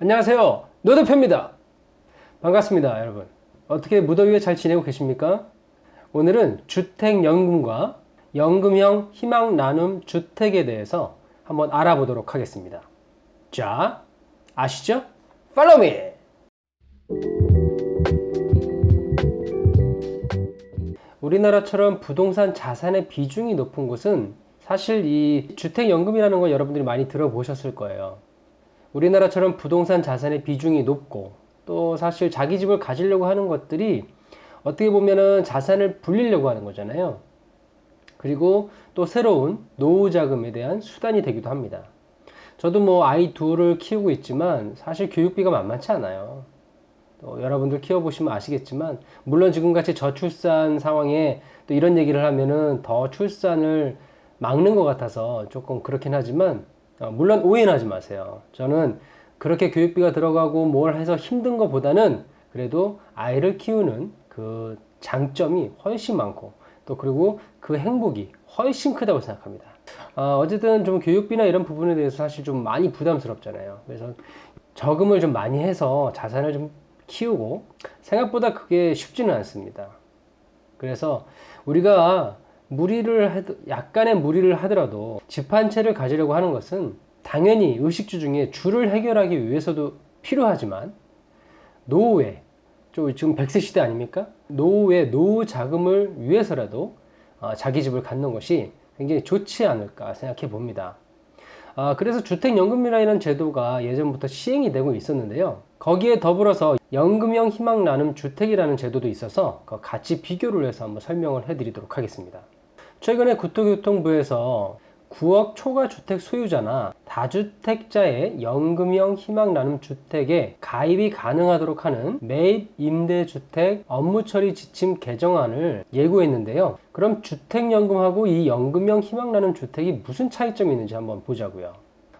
안녕하세요. 노대표입니다. 반갑습니다, 여러분. 어떻게 무더위에 잘 지내고 계십니까? 오늘은 주택연금과 연금형 희망 나눔 주택에 대해서 한번 알아보도록 하겠습니다. 자, 아시죠? Follow me! 우리나라처럼 부동산 자산의 비중이 높은 곳은 사실 이 주택연금이라는 걸 여러분들이 많이 들어보셨을 거예요. 우리나라처럼 부동산 자산의 비중이 높고 또 사실 자기 집을 가지려고 하는 것들이 어떻게 보면은 자산을 불리려고 하는 거잖아요. 그리고 또 새로운 노후 자금에 대한 수단이 되기도 합니다. 저도 뭐 아이 둘을 키우고 있지만 사실 교육비가 만만치 않아요. 또 여러분들 키워보시면 아시겠지만 물론 지금같이 저출산 상황에 또 이런 얘기를 하면은 더 출산을 막는 것 같아서 조금 그렇긴 하지만 어, 물론 오해는 하지 마세요. 저는 그렇게 교육비가 들어가고 뭘 해서 힘든 것보다는 그래도 아이를 키우는 그 장점이 훨씬 많고 또 그리고 그 행복이 훨씬 크다고 생각합니다. 어, 어쨌든 좀 교육비나 이런 부분에 대해서 사실 좀 많이 부담스럽잖아요. 그래서 저금을 좀 많이 해서 자산을 좀 키우고 생각보다 그게 쉽지는 않습니다. 그래서 우리가 무리를 해도 약간의 무리를 하더라도 집 한 채를 가지려고 하는 것은 당연히 의식주 중에 주를 해결하기 위해서도 필요하지만 노후에 좀 지금 100세 시대 아닙니까? 노후에 노후 자금을 위해서라도 어, 자기 집을 갖는 것이 굉장히 좋지 않을까 생각해 봅니다. 아, 그래서 주택연금이라는 제도가 예전부터 시행이 되고 있었는데요. 거기에 더불어서 연금형 희망 나눔 주택이라는 제도도 있어서 그 같이 비교를 해서 한번 설명을 해드리도록 하겠습니다. 최근에 국토교통부에서 9억 초과 주택 소유자나 다주택자의 연금형 희망 나눔 주택에 가입이 가능하도록 하는 매입 임대주택 업무 처리 지침 개정안을 예고했는데요. 그럼 주택연금하고 이 연금형 희망 나눔 주택이 무슨 차이점이 있는지 한번 보자고요.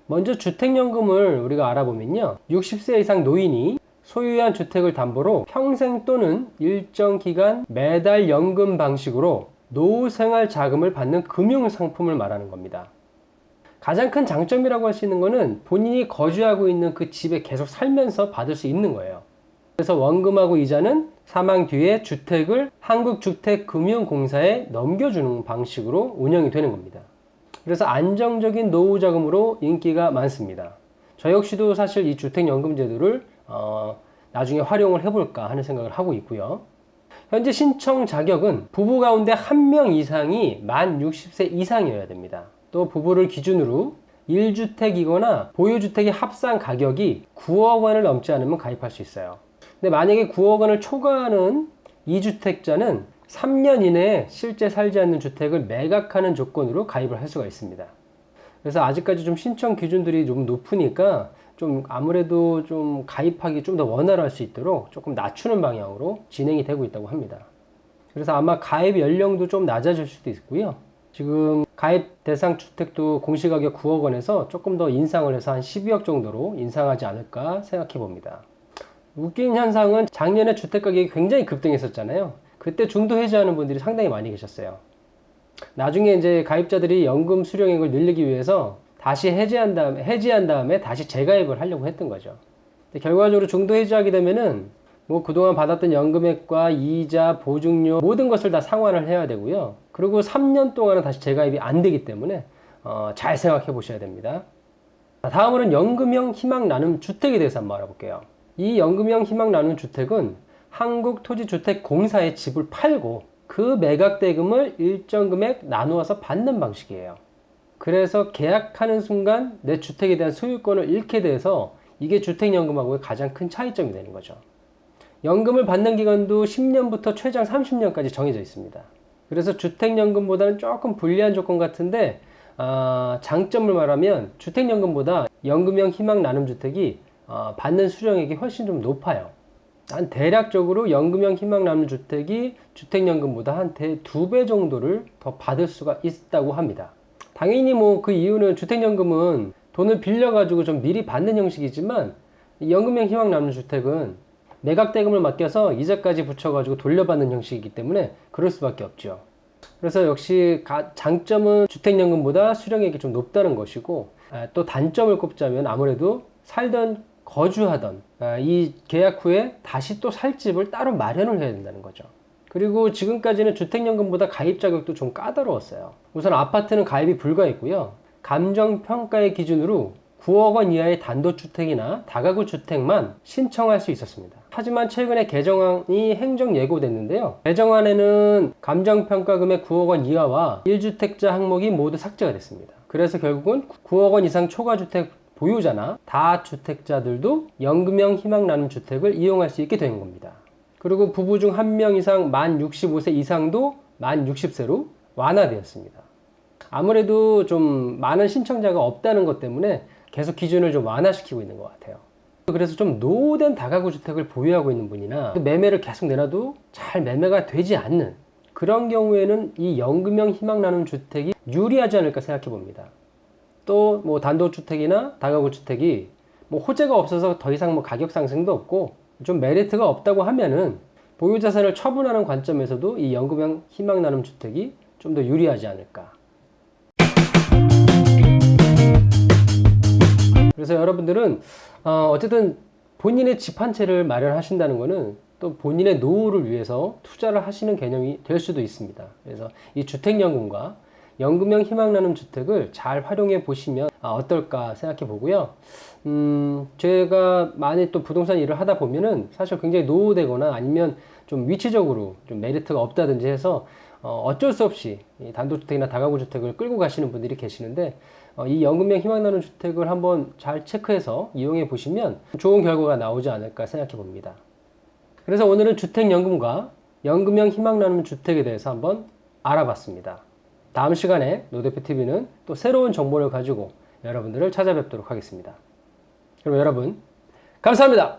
먼저 주택연금을 우리가 알아보면요. 60세 이상 노인이 소유한 주택을 담보로 평생 또는 일정 기간 매달 연금 방식으로 노후 생활 자금을 받는 금융 상품을 말하는 겁니다. 가장 큰 장점이라고 할 수 있는 것은 본인이 거주하고 있는 그 집에 계속 살면서 받을 수 있는 거예요. 그래서 원금하고 이자는 사망 뒤에 주택을 한국주택금융공사에 넘겨주는 방식으로 운영이 되는 겁니다. 그래서 안정적인 노후 자금으로 인기가 많습니다. 저 역시도 사실 이 주택연금 제도를 어, 나중에 활용을 해볼까 하는 생각을 하고 있고요. 현재 신청 자격은 부부 가운데 한 명 이상이 만 60세 이상이어야 됩니다. 또 부부를 기준으로 1주택이거나 보유주택의 합산 가격이 9억 원을 넘지 않으면 가입할 수 있어요. 근데 만약에 9억 원을 초과하는 2주택자는 3년 이내에 실제 살지 않는 주택을 매각하는 조건으로 가입을 할 수가 있습니다. 그래서 아직까지 좀 신청 기준들이 좀 높으니까 좀 아무래도 좀 가입하기 좀 더 원활할 수 있도록 조금 낮추는 방향으로 진행이 되고 있다고 합니다. 그래서 아마 가입 연령도 좀 낮아질 수도 있고요. 지금 가입 대상 주택도 공시가격 9억 원에서 조금 더 인상을 해서 한 12억 정도로 인상하지 않을까 생각해 봅니다. 웃긴 현상은 작년에 주택 가격이 굉장히 급등했었잖아요. 그때 중도 해지하는 분들이 상당히 많이 계셨어요. 나중에 이제 가입자들이 연금 수령액을 늘리기 위해서 다시 해지한 다음에 해지한 다음에 다시 재가입을 하려고 했던 거죠. 결과적으로 중도 해지하게 되면은 뭐 그동안 받았던 연금액과 이자, 보증료 모든 것을 다 상환을 해야 되고요. 그리고 3년 동안은 다시 재가입이 안 되기 때문에 어, 잘 생각해 보셔야 됩니다. 다음으로는 연금형 희망 나눔 주택에 대해서 한번 알아볼게요. 이 연금형 희망 나눔 주택은 한국토지주택공사의 집을 팔고 그 매각 대금을 일정 금액 나누어서 받는 방식이에요. 그래서 계약하는 순간 내 주택에 대한 소유권을 잃게 돼서 이게 주택연금하고의 가장 큰 차이점이 되는 거죠. 연금을 받는 기간도 10년부터 최장 30년까지 정해져 있습니다. 그래서 주택연금보다는 조금 불리한 조건 같은데 아, 장점을 말하면 주택연금보다 연금형 희망 나눔 주택이 아, 받는 수령액이 훨씬 좀 높아요. 한 대략적으로 연금형 희망 나눔 주택이 주택연금보다 한두배 정도를 더 받을 수가 있다고 합니다. 당연히 뭐 그 이유는 주택연금은 돈을 빌려가지고 좀 미리 받는 형식이지만 연금형 희망 나눔 주택은 매각 대금을 맡겨서 이자까지 붙여가지고 돌려받는 형식이기 때문에 그럴 수밖에 없죠. 그래서 역시 장점은 주택연금보다 수령액이 좀 높다는 것이고 또 단점을 꼽자면 아무래도 살던 거주하던 아, 이 계약 후에 다시 또 살 집을 따로 마련을 해야 된다는 거죠. 그리고 지금까지는 주택연금보다 가입 자격도 좀 까다로웠어요. 우선 아파트는 가입이 불가했고요. 감정평가의 기준으로 9억 원 이하의 단독주택이나 다가구 주택만 신청할 수 있었습니다. 하지만 최근에 개정안이 행정 예고됐는데요. 개정안에는 감정평가금의 9억 원 이하와 1주택자 항목이 모두 삭제가 됐습니다. 그래서 결국은 9억 원 이상 초과주택 보유자나 다주택자들도 연금형 희망나눔 주택을 이용할 수 있게 된 겁니다. 그리고 부부 중 한 명 이상 만 65세 이상도 만 60세로 완화되었습니다. 아무래도 좀 많은 신청자가 없다는 것 때문에 계속 기준을 좀 완화시키고 있는 것 같아요. 그래서 좀 노후된 다가구 주택을 보유하고 있는 분이나 매매를 계속 내놔도 잘 매매가 되지 않는 그런 경우에는 이 연금형 희망 나눔 주택이 유리하지 않을까 생각해 봅니다. 또 뭐 단독주택이나 다가구 주택이 뭐 호재가 없어서 더 이상 뭐 가격 상승도 없고 좀 메리트가 없다고 하면은 보유 자산을 처분하는 관점에서도 이 연금형 희망 나눔 주택이 좀 더 유리하지 않을까. 그래서 여러분들은 어, 어쨌든 본인의 집 한 채를 마련하신다는 것은 또 본인의 노후를 위해서 투자를 하시는 개념이 될 수도 있습니다. 그래서 이 주택연금과 연금형 희망 나눔 주택을 잘 활용해 보시면 아, 어떨까 생각해 보고요. 음, 제가 많이 또 부동산 일을 하다 보면은 사실 굉장히 노후되거나 아니면 좀 위치적으로 좀 메리트가 없다든지 해서 어, 어쩔 수 없이 이 단독주택이나 다가구 주택을 끌고 가시는 분들이 계시는데 어, 이 연금형 희망나눔 주택을 한번 잘 체크해서 이용해 보시면 좋은 결과가 나오지 않을까 생각해 봅니다. 그래서 오늘은 주택연금과 연금형 희망나눔 주택에 대해서 한번 알아봤습니다. 다음 시간에 노대표 TV는 또 새로운 정보를 가지고 여러분들을 찾아뵙도록 하겠습니다. 그럼 여러분, 감사합니다.